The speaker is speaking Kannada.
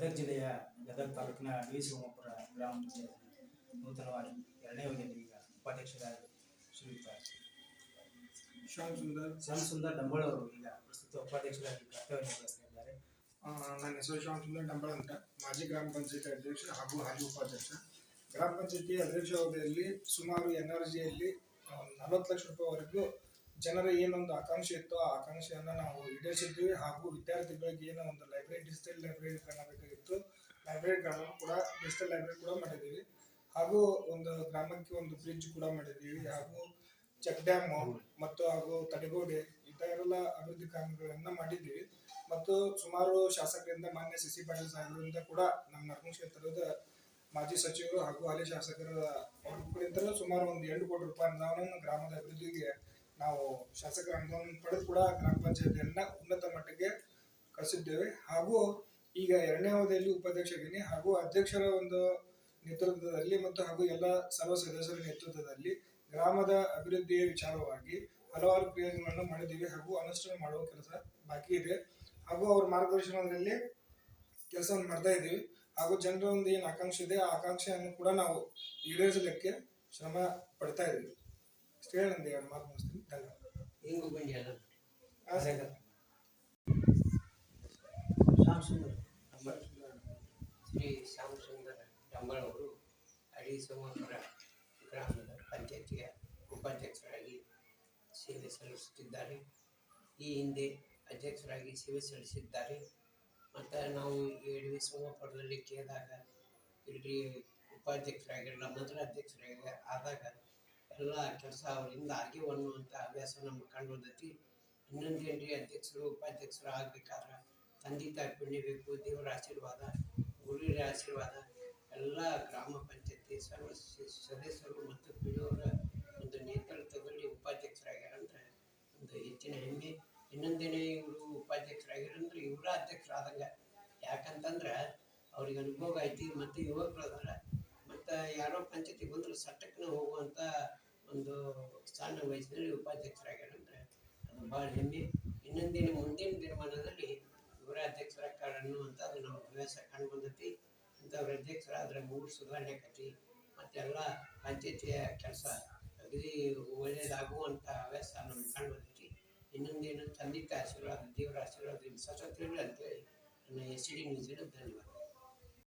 ಗದಗ ಜಿಲ್ಲೆಯ ಗದಗ ತಾಲೂಕಿನ ಡಿ ಸೋಮಪುರ ಗ್ರಾಮ ಪಂಚಾಯತ್ ನೂತನವಾಗಿ ಎರಡನೇ ಅವಧಿಯಲ್ಲಿ ಈಗ ಉಪಾಧ್ಯಕ್ಷರಾಗಿ ಶ್ರೀಯುತ ಶ್ಯಾಮ್ ಸುಂದರ್. ಶ್ಯಾಮ್ ಸುಂದರ್ ಡಂಬಾಳ್ ಅವರು ಈಗ ಪ್ರಸ್ತುತ ಉಪಾಧ್ಯಕ್ಷರಾಗಿ ಕರ್ತವ್ಯ ನಿರ್ವಹಿಸ್ತಾ ಇದ್ದಾರೆ ಆ, ನನ್ನ ಹೆಸರು ಶ್ಯಾಮ್ ಸುಂದರ್ ಡಂಬಳ ಅಂತ. ಮಾಜಿ ಗ್ರಾಮ ಪಂಚಾಯತಿ ಅಧ್ಯಕ್ಷ ಹಾಗೂ ಹಾಲಿ ಉಪಾಧ್ಯಕ್ಷ. ಗ್ರಾಮ ಪಂಚಾಯತಿ ಅಧ್ಯಕ್ಷ ಅವಧಿಯಲ್ಲಿ ಸುಮಾರು ಎನ್ ಆರ್ ಜಿಯಲ್ಲಿ ನಲವತ್ತು ಲಕ್ಷ ರೂಪಾಯಿವರೆಗೂ ಜನರ ಏನೊಂದು ಆಕಾಂಕ್ಷೆ ಇತ್ತು ಆ ಆಕಾಂಕ್ಷೆಯನ್ನು ನಾವು ಈಡೇರಿಸಿದ್ವಿ ಹಾಗೂ ವಿದ್ಯಾರ್ಥಿಗಳಿಗೆ ಏನೋ ಒಂದು ಲೈಬ್ರರಿ, ಡಿಜಿಟಲ್ ಲೈಬ್ರರಿ ಕಾಣಬೇಕಾಗಿತ್ತು ಲೈಬ್ರರಿಗಳನ್ನು ಕೂಡ, ಡಿಜಿಟಲ್ ಲೈಬ್ರರಿ ಕೂಡ ಮಾಡಿದ್ದೀವಿ. ಹಾಗೂ ಒಂದು ಗ್ರಾಮಕ್ಕೆ ಒಂದು ಬ್ರಿಡ್ಜ್ ಕೂಡ ಮಾಡಿದ್ದೀವಿ. ಹಾಗೂ ಚೆಕ್ ಡ್ಯಾಮ್ ಮತ್ತು ಹಾಗೂ ತಡೆಗೋಡೆ ಇಂಥವೆಲ್ಲ ಅಭಿವೃದ್ಧಿ ಕಾರ್ಯಗಳನ್ನ ಮಾಡಿದ್ದೀವಿ. ಮತ್ತು ಸುಮಾರು ಶಾಸಕರಿಂದ, ಮಾನ್ಯ ಸಿ ಸಿ ಪಾಟೀಲ್ ಸಾಹೇಬರಿಂದ ಕೂಡ ನಮ್ಮ ನಗರ ಕ್ಷೇತ್ರದ ಮಾಜಿ ಸಚಿವರು ಹಾಗೂ ಹಾಲಿ ಶಾಸಕರ ಸುಮಾರು ಒಂದು ಎರಡು ಕೋಟಿ ರೂಪಾಯಿ ಅನುದಾನವನ್ನು ಗ್ರಾಮದ ಅಭಿವೃದ್ಧಿಗೆ ನಾವು ಶಾಸಕರ ಅನುದಾನ ಪಡೆದು ಕೂಡ ಗ್ರಾಮ ಪಂಚಾಯತಿಯನ್ನ ಉನ್ನತ ಮಟ್ಟಕ್ಕೆ ಕಳಿಸಿದ್ದೇವೆ. ಹಾಗೂ ಈಗ ಎರಡನೇ ಅವಧಿಯಲ್ಲಿ ಉಪಾಧ್ಯಕ್ಷ ಇದ್ದೀನಿ ಹಾಗೂ ಅಧ್ಯಕ್ಷರ ಒಂದು ನೇತೃತ್ವದಲ್ಲಿ ಮತ್ತು ಹಾಗೂ ಎಲ್ಲ ಸರ್ವ ಸದಸ್ಯರ ನೇತೃತ್ವದಲ್ಲಿ ಗ್ರಾಮದ ಅಭಿವೃದ್ಧಿಯ ವಿಚಾರವಾಗಿ ಹಲವಾರು ಕ್ರಿಯೆಗಳನ್ನು ಮಾಡಿದ್ದೀವಿ. ಹಾಗೂ ಅನುಷ್ಠಾನ ಮಾಡುವ ಕೆಲಸ ಬಾಕಿ ಇದೆ. ಹಾಗೂ ಅವ್ರ ಮಾರ್ಗದರ್ಶನದಲ್ಲಿ ಕೆಲಸವನ್ನು ಮಾಡ್ತಾ ಇದ್ದೀವಿ. ಹಾಗೂ ಜನರ ಒಂದು ಏನು ಆಕಾಂಕ್ಷೆ ಇದೆ, ಆ ಆಕಾಂಕ್ಷೆಯನ್ನು ಕೂಡ ನಾವು ಈಡೇರಿಸಲಿಕ್ಕೆ ಶ್ರಮ ಪಡ್ತಾ ಇದ್ದೀವಿ. ಇಷ್ಟು ಹೇಳಿ ನಂದು ಎರಡು ಮಾತು ಮುಗಿಸ್ತೀನಿ. ಧನ್ಯವಾದ. ಶ್ಯಾಮ್ ಸುಂದರ್. ಶ್ರೀ ಶ್ಯಾಮ್ ಸುಂದರ ಡಂಬಾಳ್ ಅಡಿ ಸೋಮಪುರ ಗ್ರಾಮದ ಪಂಚಾಯತಿಯ ಉಪಾಧ್ಯಕ್ಷರಾಗಿ ಸೇವೆ ಸಲ್ಲಿಸುತ್ತಿದ್ದಾರೆ. ಈ ಹಿಂದೆ ಅಧ್ಯಕ್ಷರಾಗಿ ಸೇವೆ ಸಲ್ಲಿಸಿದ್ದಾರೆ. ಮತ್ತು ನಾವು ಅಡವಿ ಸೋಮಪುರದಲ್ಲಿ ಕೇಳಿದಾಗ ಇಲ್ಲಿ ಉಪಾಧ್ಯಕ್ಷರಾಗಿರಲ್ಲ ಮೊದಲ ಅಧ್ಯಕ್ಷರಾಗಿ ಆದಾಗ ಎಲ್ಲ ಕೆಲಸ ಅವರಿಂದ ಆಗಿ ಅನ್ನುವಂಥ ಹವ್ಯಾಸ ನಮ್ಗೆ ಕಂಡು ಬಂದೈತಿ ಜನರಿ ಅಧ್ಯಕ್ಷರು, ಉಪಾಧ್ಯಕ್ಷರು ಆಗ್ಬೇಕಾದ್ರೆ ತಂದೆ ತಾಯಿ ಪುಣ್ಯಬೇಕು ದೇವರ ಆಶೀರ್ವಾದ, ಗುರುವಿನ ಆಶೀರ್ವಾದ, ಎಲ್ಲ ಗ್ರಾಮ ಪಂಚಾಯತಿ ಸರ್ವ ಸದಸ್ಯರು ಮತ್ತು ಪಿಡಿಯವರ ಒಂದು ನೇತೃತ್ವದಲ್ಲಿ ಉಪಾಧ್ಯಕ್ಷರಾಗ್ಯಾರಂದ್ರೆ ಒಂದು ಹೆಚ್ಚಿನ ಹೆಮ್ಮೆ. ಇನ್ನೊಂದೇನೆ ಇವರು ಉಪಾಧ್ಯಕ್ಷರಾಗ್ಯಾರಂದ್ರೆ ಇವರ ಅಧ್ಯಕ್ಷರಾದಂಗೆ. ಯಾಕಂತಂದ್ರೆ ಅವ್ರಿಗೆ ಅನುಭವ ಐತಿ, ಮತ್ತು ಯುವಕರು ಅದಾರ, ಮತ್ತು ಯಾರೋ ಪಂಚಾಯತಿ ಬಂದ್ರೆ ಸಟ್ಟಕ್ಕನ ಹೋಗುವಂಥ ಒಂದು ಸಣ್ಣ ವಯಸ್ಸಿನಲ್ಲಿ ಉಪಾಧ್ಯಕ್ಷರಾಗ್ಯಾರಂದ್ರೆ ಅದು ಭಾಳ ಹೆಮ್ಮೆ. ಇನ್ನೊಂದಿನ ಮುಂದಿನ ದಿನಮಾನದಲ್ಲಿ ಇವರ ಅಧ್ಯಕ್ಷರಾಗ್ತಾರೆ ಅನ್ನುವಂಥದ್ದು ನಮ್ಮ ಹವ್ಯಾಸ ಕಂಡು ಬಂದೈತಿ ಇಂಥವ್ರ ಅಧ್ಯಕ್ಷರಾದ್ರೆ ಮೂರು ಸುಧಾರಣೆ ಆಕತಿ. ಮತ್ತೆಲ್ಲ ಪಂಚಾಯತಿಯ ಕೆಲಸ ಅಗದಿ ಒಳ್ಳೆಯದಾಗುವಂಥ ಹವ್ಯಾಸ ನಮ್ಗೆ ಕಂಡು ಬಂದೈತಿ ಇನ್ನೊಂದೇನು ತಂದೆ ಆಶೀರ್ವಾದ, ದೇವರ ಆಶೀರ್ವಾದ ಇರಲಿ ಅಂತೇಳಿ ನನ್ನ ಎಸ್ ಡಿ ನ್ಯೂಸಿನ ಧನ್ಯವಾದ.